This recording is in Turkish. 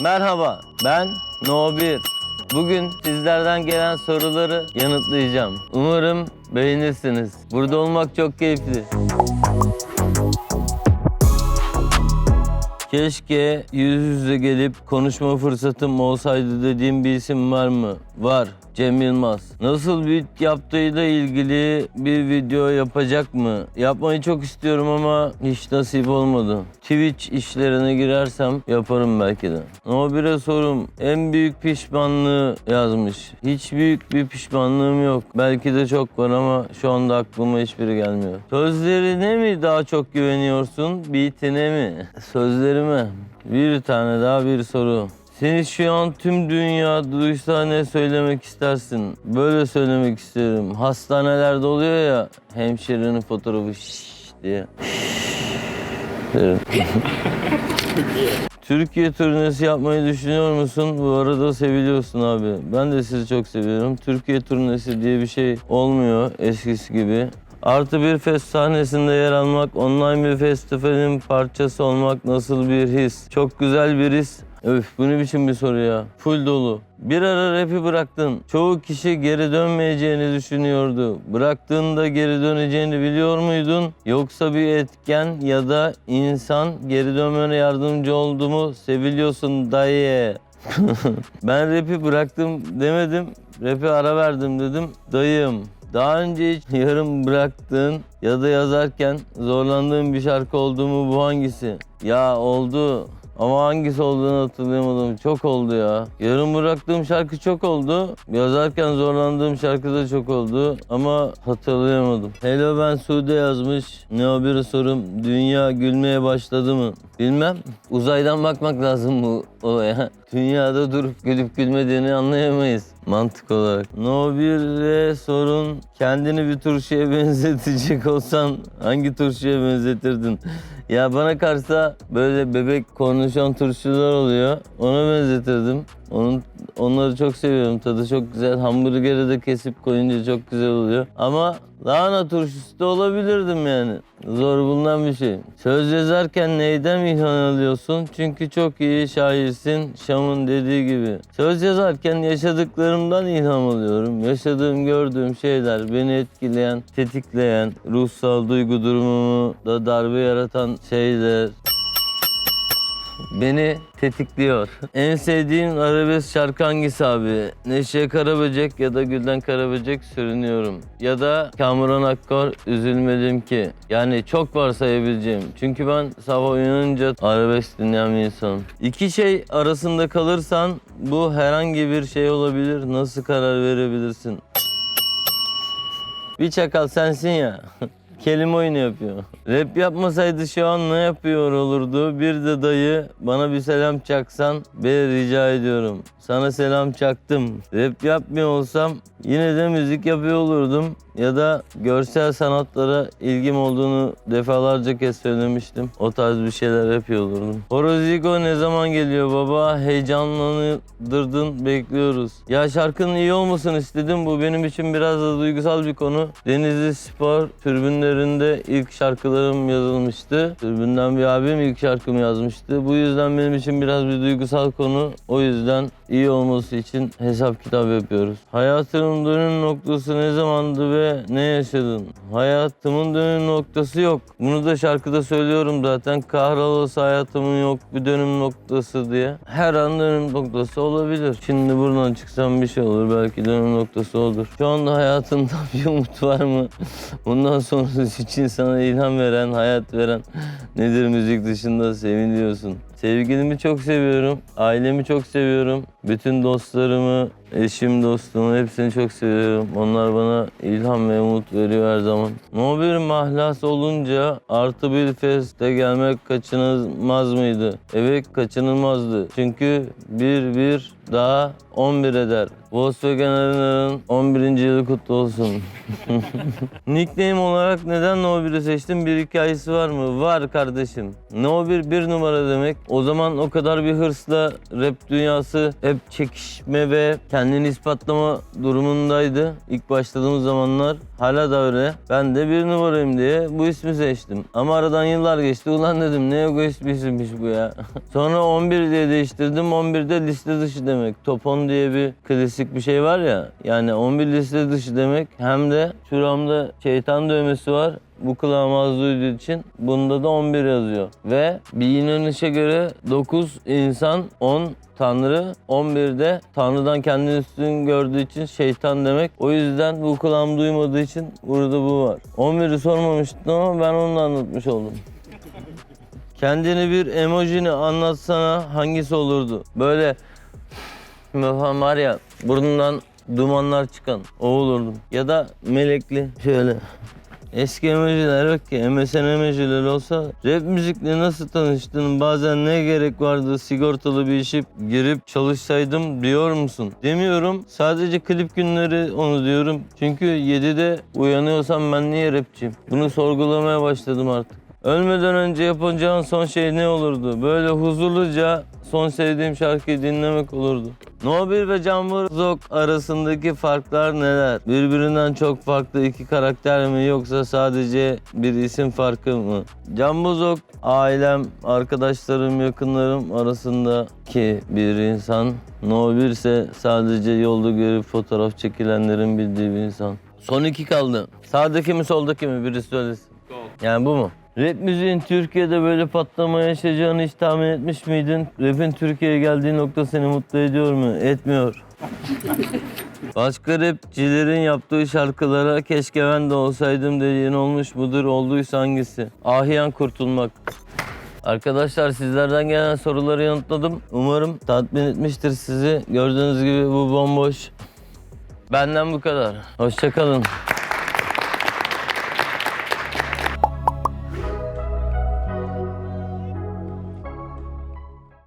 Merhaba, ben No 1. Bugün sizlerden gelen soruları yanıtlayacağım. Umarım beğenirsiniz. Burada olmak çok keyifli. Keşke yüz yüze gelip konuşma fırsatım olsaydı dediğim bir isim var mı? Var. Cem Yılmaz. Nasıl beat yaptığıyla ilgili bir video yapacak mı? Yapmayı çok istiyorum ama hiç nasip olmadı. Twitch işlerine girersem yaparım belki de. Ama bire sorum en büyük pişmanlığı yazmış. Hiç büyük bir pişmanlığım yok. Belki de çok var ama şu anda aklıma hiçbiri gelmiyor. Sözlerine mi daha çok güveniyorsun, beatine mi? Sözlerime. Bir tane daha bir soru. Seni şu an tüm dünya duysa ne söylemek istersin? Böyle söylemek isterim. Hastanelerde oluyor ya hemşirenin fotoğrafı şşş diye. Türkiye turnesi yapmayı düşünüyor musun? Bu arada seviliyorsun abi. Ben de sizi çok seviyorum. Türkiye turnesi diye bir şey olmuyor eskisi gibi. Artı bir fest sahnesinde yer almak, online bir festivalin parçası olmak nasıl bir his? Çok güzel bir his. Öf bu ne biçim bir soru ya. Full dolu. Bir ara rapi bıraktın. Çoğu kişi geri dönmeyeceğini düşünüyordu. Bıraktığında geri döneceğini biliyor muydun? Yoksa bir etken ya da insan geri dönmene yardımcı oldu mu? Seviliyorsun dayı. ben rapi bıraktım demedim. Rapi ara verdim dedim. Dayım. Daha önce hiç yarım bıraktığın ya da yazarken zorlandığın bir şarkı oldu mu bu hangisi? Ya oldu. Ama hangisi olduğunu hatırlayamadım. Çok oldu ya. Yarım bıraktığım şarkı çok oldu. Yazarken zorlandığım şarkı da çok oldu. Ama hatırlayamadım. Hello ben Sude yazmış. Ne bir sorum. Dünya gülmeye başladı mı? Bilmem. Uzaydan bakmak lazım bu olaya. Dünyada durup gülüp gülmediğini anlayamayız mantık olarak. No 1'e sorun kendini bir turşuya benzetecek olsan hangi turşuya benzetirdin? Ya bana karşı böyle bebek konuşan turşular oluyor. Ona benzetirdim. Onun onları çok seviyorum. Tadı çok güzel. Hamburgeri de kesip koyunca çok güzel oluyor. Ama lahana turşusu da olabilirdim yani. Zor bulunan bir şey. Söz yazarken neyden ilham alıyorsun? Çünkü çok iyi şairsin. Şam'ın dediği gibi. Söz yazarken yaşadıklarımdan ilham alıyorum. Yaşadığım, gördüğüm şeyler beni etkileyen, tetikleyen, ruhsal duygu durumumu da darbe yaratan şeyler. Beni tetikliyor. En sevdiğin arabesk şarkı hangisi abi? Neşe Karaböcek ya da Gülden Karaböcek sürünüyorum. Ya da Kamuran Akkor üzülmedim ki. Yani çok var sayabileceğim. Çünkü ben sabah uyanınca arabesk dinleyen bir insanım. İki şey arasında kalırsan bu herhangi bir şey olabilir. Nasıl karar verebilirsin? Bir çakal sensin ya. Kelime oyunu yapıyor. Rap yapmasaydı şu an ne yapıyor olurdu? Bir de dayı bana bir selam çaksan be rica ediyorum. Sana selam çaktım. Rap yapmıyor olsam yine de müzik yapıyor olurdum. Ya da görsel sanatlara ilgim olduğunu defalarca kez söylemiştim. O tarz bir şeyler yapıyor olurdum. Horozigo ne zaman geliyor baba? Heyecanlandırdın bekliyoruz. Ya şarkının iyi olmasını istedim. Bu benim için biraz da duygusal bir konu. Denizli Spor türbünlerinde ilk şarkılarım yazılmıştı. Türbünden bir abim ilk şarkımı yazmıştı. Bu yüzden benim için biraz bir duygusal konu. O yüzden iyi olması için hesap kitap yapıyoruz. Hayatının dönüm noktası ne zamandı ve ne yaşadın? Hayatımın dönüm noktası yok. Bunu da şarkıda söylüyorum zaten. Kahrolası hayatımın yok bir dönüm noktası diye. Her an dönüm noktası olabilir. Şimdi buradan çıksam bir şey olur. Belki dönüm noktası olur. Şu anda hayatında bir umut var mı? Bundan sonrası için sana ilham veren, hayat veren nedir müzik dışında seviniyorsun? Sevgilimi çok seviyorum. Ailemi çok seviyorum. Bütün dostlarımı, eşim, dostumu hepsini çok seviyorum. Onlar bana ilham ve umut veriyor her zaman. No bir mahlas olunca artı bir feste gelmek kaçınılmaz mıydı? Evet kaçınılmazdı. Çünkü bir bir daha 11 eder. Volkswagen Arena'nın 11. yılı kutlu olsun. Nickname olarak neden No 1'i seçtim? Bir hikayesi var mı? Var kardeşim. No 1 bir numara demek. O zaman o kadar bir hırsla rap dünyası hep çekişme ve kendini ispatlama durumundaydı. İlk başladığımız zamanlar hala da öyle. Ben de bir numarayım diye bu ismi seçtim. Ama aradan yıllar geçti. Ulan dedim ne egoist bir isimmiş bu ya. Sonra 11 diye değiştirdim. 11 de liste dışı demek. Top 10 diye bir klasik bir şey var ya. Yani 11 liste dışı demek. Hem de şuramda şeytan dövmesi var. Bu az duyduğu için bunda da 11 yazıyor. Ve bir inanışa göre 9 insan 10 Tanrı 11'de Tanrı'dan kendini üstün gördüğü için şeytan demek. O yüzden bu kulağım duymadığı için burada bu var. 11'i sormamıştım ama ben onu da anlatmış oldum. Kendini bir emojini anlatsana hangisi olurdu? Böyle falan var ya burnundan dumanlar çıkan o olurdum. Ya da melekli şöyle. Eski emojiler yok ki. MSN emojiler olsa rap müzikle nasıl tanıştın? Bazen ne gerek vardı sigortalı bir işe girip çalışsaydım diyor musun? Demiyorum. Sadece klip günleri onu diyorum. Çünkü 7'de uyanıyorsam ben niye rapçiyim? Bunu sorgulamaya başladım artık. Ölmeden önce yapacağın son şey ne olurdu? Böyle huzurluca son sevdiğim şarkıyı dinlemek olurdu. No 1 ve Can Zok arasındaki farklar neler? Birbirinden çok farklı iki karakter mi yoksa sadece bir isim farkı mı? Can Bozok ailem, arkadaşlarım, yakınlarım arasındaki bir insan. No 1 ise sadece yolda görüp fotoğraf çekilenlerin bildiği bir insan. Son iki kaldı. Sağdaki mi soldaki mi birisi söylesin. Yani bu mu? Rap müziğin Türkiye'de böyle patlama yaşayacağını hiç tahmin etmiş miydin? Rap'in Türkiye'ye geldiği nokta seni mutlu ediyor mu? Etmiyor. Başka rapçilerin yaptığı şarkılara keşke ben de olsaydım dediğin olmuş mudur? Olduysa hangisi? Ahiyen kurtulmak. Arkadaşlar sizlerden gelen soruları yanıtladım. Umarım tatmin etmiştir sizi. Gördüğünüz gibi bu bomboş. Benden bu kadar. Hoşçakalın.